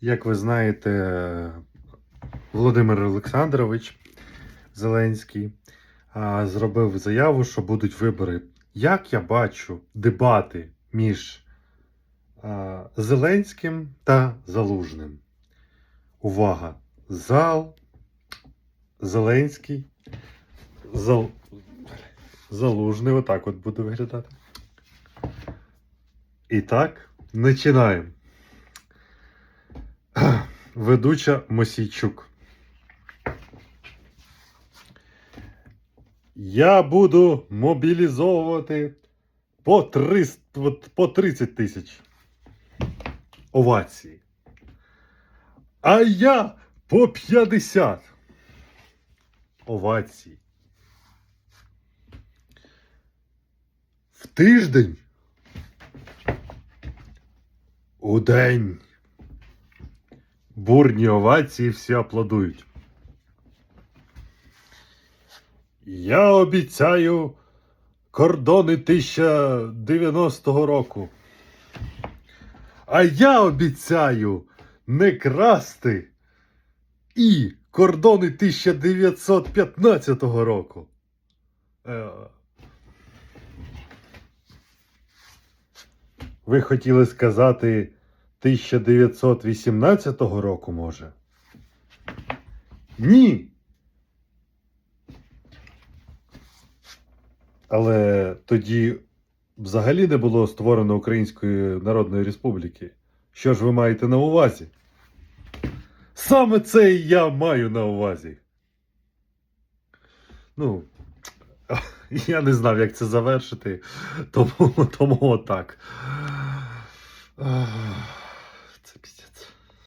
Як ви знаєте, Володимир Олександрович Зеленський зробив заяву, що будуть вибори. Як я бачу дебати між Зеленським та Залужним. Увага! Зал, Зеленський, Зал, Залужний, отак от буде виглядати. І так, починаємо. Ведуча Мосійчук. Я буду мобілізовувати по 300, по 30 тисяч овації. А я по 50 овацій. В тиждень. У день. Бурні овації всі аплодують. Я обіцяю кордони 1090 року. А я обіцяю не красти і кордони 1915 року. Е, Ви хотіли сказати 1918 року, може? Ні. Але тоді взагалі не було створено Української Народної Республіки. Що ж ви маєте на увазі? Саме це і я маю на увазі. Ну, я не знав, як це завершити, тому, тому отак.